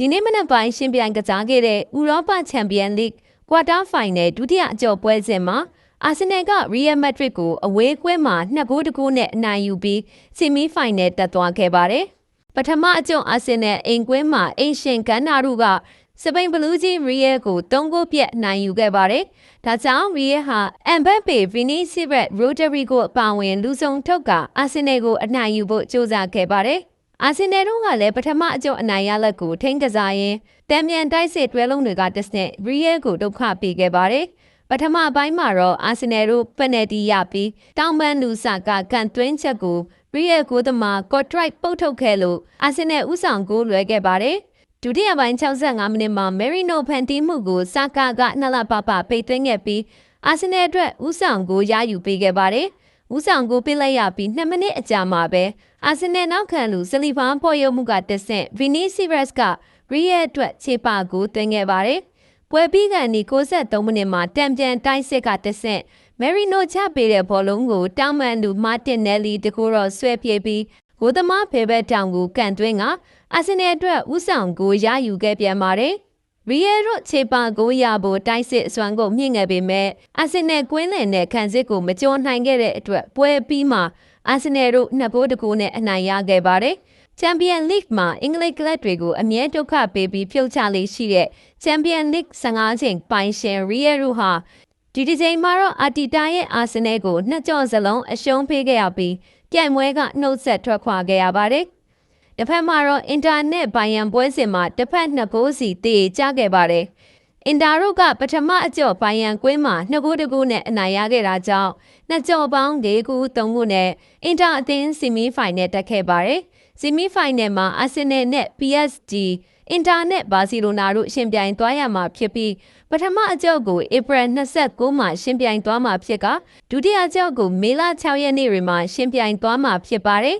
ဒီနေ့မနက်ပိုင်းရှင်ပြိုင်ကစားခဲ့တဲ့ဥရောပချန်ပီယံလိဂ်ကွာတာဖိုင်နယ်ဒုတိယအကျော်ပွဲစဉ်မှာအာဆင်နယ်ကရီယယ်မက်ဒရစ်ကိုအဝေးကွဲမှာ2ဂိုးတကူနဲ့အနိုင်ယူပြီးဆီမီဖိုင်နယ်တက်သွားခဲ့ပါတယ်။ပထမအကျော်အာဆင်နယ်အိမ်ကွင်းမှာအင်ရှင်ကန်နာရုကစပိန်ဘလူးကြီးရီယယ်ကို3ဂိုးပြတ်နိုင်ယူခဲ့ပါတယ်။ဒါကြောင့်ရီယယ်ဟာအမ်ဘက်ပေဗီနီစီရက်ရိုဒရီကိုအပါဝင်လူဆောင်ထုတ်ကအာဆင်နယ်ကိုအနိုင်ယူဖို့ကြိုးစားခဲ့ပါတယ်။ အာဆင်နယ်တို့ကလည်းပထမအကျော်အနိုင်ရလက်ကိုထိန်းကစားရင်းတံမြန်တိုက်စစ်တွဲလုံးတွေကတစ်စနစ်ရီယယ်ကိုဒုက္ခပေးခဲ့ပါတယ်။ပထမပိုင်းမှာတော့အာဆင်နယ်တို့ပက်နယ်တီရပြီးတောင်ပန်းလူဆာကကန်သွင်းချက်ကိုရီယယ်ကိုသမားကော့ထရိုက်ပုတ်ထုတ်ခဲ့လို့အာဆင်နယ်ဥဆောင်ကိုလွဲခဲ့ပါတယ်။ဒုတိယပိုင်း65မိနစ်မှာမယ်ရီနိုဖန်တီးမှုကိုစာကာကနှလပပပိတ်သိမ်းခဲ့ပြီးအာဆင်နယ်အတွက်ဥဆောင်ကိုရယူပေးခဲ့ပါတယ်။ ဥဆောင်ကိုပေးလိုက်ရပြီး2မိနစ်အကြာမှာပဲအာဆင်နယ်နောက်ခံလူစလီဖန်ပေါ်ရုံမှုကတက်ဆင့်ဗီနီစီရက်စ်ကရီယယ်အတွက်ခြေပါကိုသွင်းခဲ့ပါတယ်။ပွဲပြီးကန်ဒီ63မိနစ်မှာတံပြန်တိုင်းစစ်ကတက်ဆင့်မယ်ရီနိုချပေးတဲ့ဘောလုံးကိုတောင်မန်သူမာတင်နယ်လီတကူတော့ဆွဲပြေးပြီးဂိုသမားဖေဘက်တောင်ကိုကန်သွင်းကအာဆင်နယ်အတွက်ဥဆောင်ကိုရယူခဲ့ပြန်ပါတယ်။ ရီယယ်တို့ခြေပါကိုရဖို့တိုက်စစ်အစွမ်းကိုမြင့်ငယ်ပေမဲ့အာဆင်နယ်ကွင်းလင်တဲ့ခံစစ်ကိုမကျော်နိုင်ခဲ့တဲ့အတွက်ပွဲပြီးမှအာဆင်နယ်တို့နှစ်ဘိုးတကူနဲ့အနိုင်ရခဲ့ပါတယ်။ချန်ပီယံလိဂ်မှာအင်္ဂလိပ်ကလပ်တွေကိုအမြဲဒုက္ခပေးပြီးဖြုတ်ချလေးရှိတဲ့ချန်ပီယံလိဂ်15ချိန်ပိုင်ရှင်ရီယယ်တို့ဟာဒီဒီချိန်မှာတော့အာတီတာရဲ့အာဆင်နယ်ကိုနှစ်ကြော့စလုံးအရှုံးပေးခဲ့ရပြီးပြိုင်ပွဲကနှုတ်ဆက်ထွက်ခွာခဲ့ရပါတယ်။ တစ်ဖက်မှာတော့အင်တာနက်ဘိုင်ယံပွဲစဉ်မှာတစ်ဖက်နှစ်ဂိုးစီတည်ကြခဲ့ပါတယ်။အင်တာတို့ကပထမအကျော့ဘိုင်ယံကွင်းမှာနှစ်ဂိုးတကူနဲ့အနိုင်ရခဲ့တာကြောင့်နှစ်ကျော်ပေါင်း၄ဂိုး၃ဂိုးနဲ့အင်တာအသင်းဆီမီဖိုင်နယ်တက်ခဲ့ပါတယ်။ဆီမီဖိုင်နယ်မှာအာဆင်နယ်နဲ့ PSG အင်တာနက်ဘာစီလိုနာတို့ရှင်ပြိုင်သွားရမှာဖြစ်ပြီးပထမအကြော့ကိုဧပြီ29မှာရှင်ပြိုင်သွားမှာဖြစ်ကဒုတိယအကြော့ကိုမေလ6ရက်နေ့တွင်မှရှင်ပြိုင်သွားမှာဖြစ်ပါတယ်